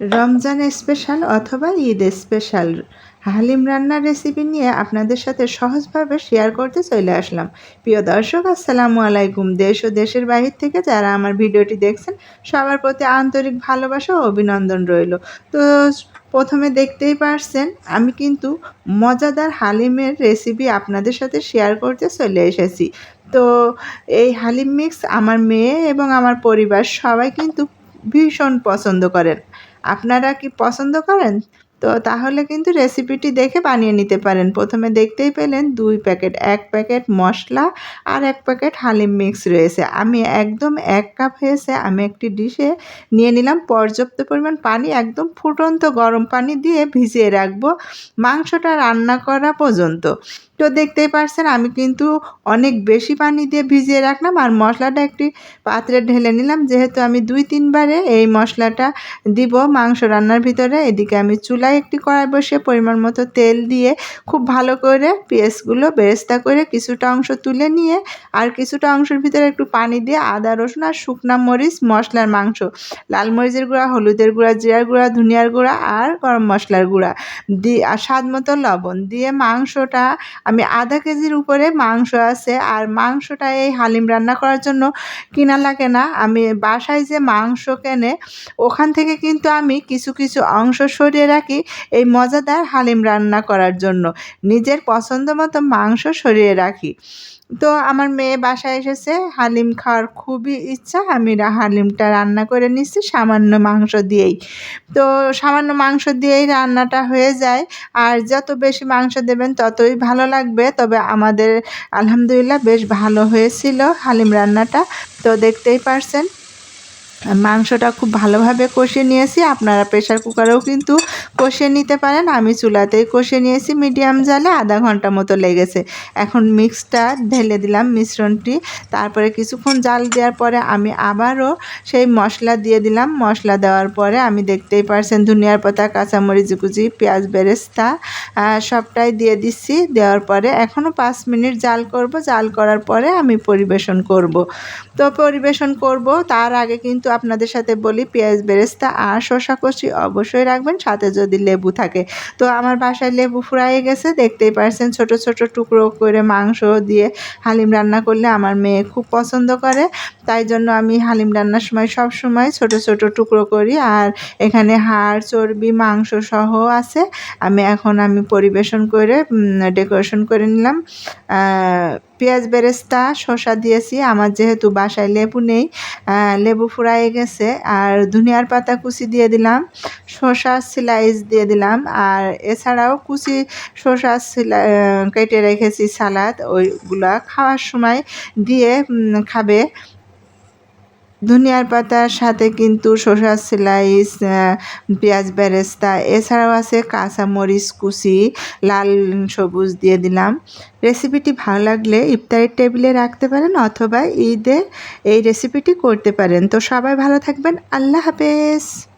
Ramzan special অথবা Eid special? Halim রান্নার recipe নিয়ে আপনাদের সাথে সহজভাবে শেয়ার করতে চলে আসলাম। প্রিয় দর্শক, আসসালামু আলাইকুম। দেশ ও দেশের বাহির থেকে যারা আমার ভিডিওটি দেখছেন, সবার প্রতি আন্তরিক ভালোবাসা ও অভিনন্দন রইল। তো প্রথমে দেখতেই পারছেন, আমি কিন্তু মজাদার হালিমের রেসিপি আপনাদের সাথে শেয়ার করতে চলে এসেছি। তো এই হালিম মিক্স আমার মেয়ে এবং আমার পরিবার সবাই কিন্তু ভীষণ পছন্দ করেন। আপনারা কি পছন্দ করেন? তো তাহলে কিন্তু রেসিপিটি দেখে বানিয়ে নিতে পারেন। প্রথমে দেখতেই পেলেন দুই প্যাকেট, এক প্যাকেট মশলা আর এক প্যাকেট হালিম মিক্স রয়েছে। আমি একদম এক কাপ হয়েছে, আমি একটি ডিশে নিয়ে নিলাম। পর্যাপ্ত পরিমাণ পানি, একদম ফুটন্ত গরম পানি দিয়ে ভিজিয়ে রাখব মাংসটা রান্না করা পর্যন্ত। তো দেখতেই পারছেন, আমি কিন্তু অনেক বেশি পানি দিয়ে ভিজিয়ে রাখলাম আর মশলাটা একটি পাত্রে ঢেলে নিলাম। যেহেতু আমি দুই তিনবারে এই মশলাটা দিব মাংস রান্নার ভিতরে, এদিকে আমি চুলায় একটি কড়াই বসে পরিমাণ মতো তেল দিয়ে খুব ভালো করে পেঁয়াজগুলো বেরেস্তা করে কিছুটা অংশ তুলে নিয়ে আর কিছুটা অংশের ভিতরে একটু পানি দিয়ে আদা, রসুন আর শুকনা মরিচ, মশলার মাংস, লাল মরিচের গুঁড়া, হলুদের গুঁড়া, জিরার গুঁড়া, ধনিয়ার গুঁড়া আর গরম মশলার গুঁড়া দিয়ে আর স্বাদ মতো লবণ দিয়ে মাংসটা আমি আধা কেজির উপরে মাংস আছে, আর মাংসটা এই হালিম রান্না করার জন্য কিনা লাগে না। আমি বাসায় যে মাংস কেনে, ওখান থেকে কিন্তু আমি কিছু কিছু অংশ সরিয়ে রাখি এই মজাদার হালিম রান্না করার জন্য। নিজের পছন্দ মতো মাংস সরিয়ে রাখি। তো আমার মেয়ে বাসায় এসেছে, হালিম খাওয়ার খুবই ইচ্ছা, আমি হালিমটা রান্না করে নিচ্ছি সামান্য মাংস দিয়েই। তো সামান্য মাংস দিয়েই রান্নাটা হয়ে যায়, আর যত বেশি মাংস দেবেন ততই ভালো লাগবে তবে আমাদের আলহামদুলিল্লাহ বেশ ভালো হয়েছিল হালিম রান্নাটা। তো দেখতেই পারছেন। মাংসটা খুব ভালোভাবে কষিয়ে নিয়েছি। আপনারা প্রেশার কুকারেও কিন্তু কষে নিতে পারেন। আমি চুলাতেই কষিয়ে নিয়েছি মিডিয়াম জালে আধা ঘণ্টা মতো লেগেছে। এখন মিক্সটা ঢেলে দিলাম মিশ্রণটি। তারপরে কিছুক্ষণ জাল দেওয়ার পরে আমি আবারও সেই মশলা দিয়ে দিলাম। মশলা দেওয়ার পরে আমি দেখতেই পারছেন ধনিয়ার পাতা, কাঁচামরিচ কুচি, পেঁয়াজ বেরেস্তা সবটাই দিয়ে দিচ্ছি। দেওয়ার পরে এখনও পাঁচ মিনিট জাল করব। জাল করার পরে আমি পরিবেশন করব। তো পরিবেশন করব। তার আগে কিন্তু আপনাদের সাথে বলি, পেঁয়াজ, বেরেস্তা আর শশা কচি অবশ্যই রাখবেন, সাথে যদি লেবু থাকে। তো আমার বাসায় লেবু ফুরাই গেছে, দেখতেই পারছেন ছোট ছোট টুকরো করে মাংস দিয়ে হালিম রান্না করলে আমার মেয়ে খুব পছন্দ করে। তাই জন্য আমি হালিম রান্নার সময় সব সময় ছোট ছোট টুকরো করি আর এখানে হাড়, চর্বি, মাংস সহ আছে। আমি এখন আমি পরিবেশন করে ডেকোরেশন করে নিলাম। পেঁয়াজ বেরেস্তা, শসা দিয়েছি। আমার যেহেতু বাসায় লেবু নেই লেবু ফুরাই গেছে। আর ধনিয়ার পাতা কুচি দিয়ে দিলাম, শসা স্লাইস দিয়ে দিলাম। আর এছাড়াও কুচি শসা কেটে রেখেছি সালাদ। ওইগুলা খাওয়ার সময় দিয়ে খাবে। ধনিয়ার পাতার সাথে কিন্তু শসা স্লাইস পেঁয়াজ বেরেস্তা, এছাড়াও আছে কাঁচামরিচ কুচি, লাল সবুজ দিয়ে দিলাম। রেসিপিটি ভালো লাগলে ইফতারের টেবিলে রাখতে পারেন অথবা ঈদে এই রেসিপিটি করতে পারেন। তো সবাই ভালো থাকবেন। আল্লাহ হাফেজ।